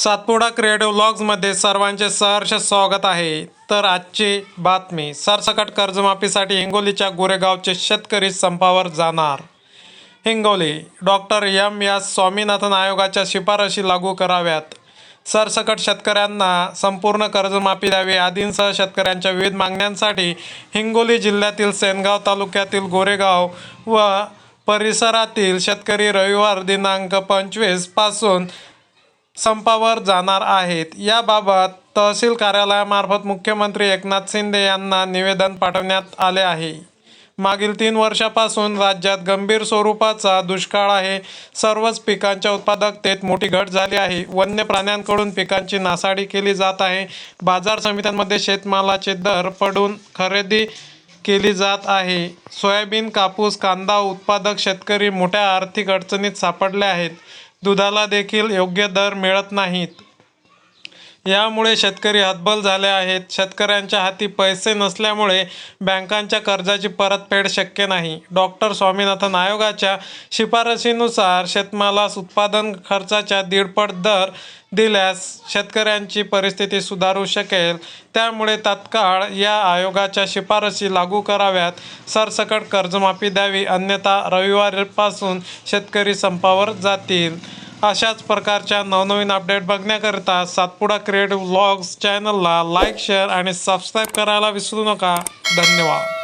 Satpura creative व्लॉग्समध्ये सर्वांचे सहर्ष स्वागत आहे. तर आजची बातमी सरसकट कर्जमाफीसाठी हिंगोलीच्या गोरेगावचे शेतकरी संपावर जाणार. Hingoli doctor M S Swaminathan आयोगाच्या शिफारशी लागू कराव्यात. सरसकट शेतकऱ्यांना संपूर्ण कर्जमाफी द्यावी आदींसह शेतकऱ्यांच्या विविध मागण्यांसाठी हिंगोली जिल्ह्यातील सेनगाव तालुक्यातील गोरेगाव व परिसरातील शेतकरी रविवार दिनांक पंचवीसपासून संपावर जाणार आहेत. याबाबत तहसील कार्यालयामार्फत मुख्यमंत्री एकनाथ शिंदे यांना निवेदन पाठवण्यात आले आहे. मागील तीन वर्षापासून राज्यात गंभीर स्वरूपाचा दुष्काळ आहे. सर्वच पिकांच्या उत्पादकतेत मोठी घट झाली आहे. वन्य प्राण्यांकडून पिकांची नासाडी केली जात आहे. बाजार समित्यांमध्ये शेतमालाचे दर पडून खरेदी केली जात आहे. सोयाबीन कापूस कांदा उत्पादक शेतकरी मोठ्या आर्थिक अडचणीत सापडले आहेत. दुधाला देखील योग्य दर मिळत नाहीत. यामुळे शेतकरी हतबल झाले आहेत. शेतकऱ्यांच्या हाती पैसे नसल्यामुळे बँकांच्या कर्जाची परतफेड शक्य नाही. डॉक्टर स्वामीनाथन आयोगाच्या शिफारशीनुसार शेतमालास उत्पादन खर्चाच्या दीडपट दर दिल्यास शेतकऱ्यांची परिस्थिती सुधारू शकेल. त्यामुळे तात्काळ या आयोगाच्या शिफारशी लागू कराव्यात. सरसकट कर्जमाफी द्यावी अन्यथा रविवारपासून शेतकरी संपावर जातील. अशाच प्रकारच्या नवनवीन अपडेट बघण्याकरिता सातपुडा क्रिएटिव्ह व्लॉग्स चॅनलला लाईक शेअर आणि सबस्क्राईब करायला विसरू नका. धन्यवाद.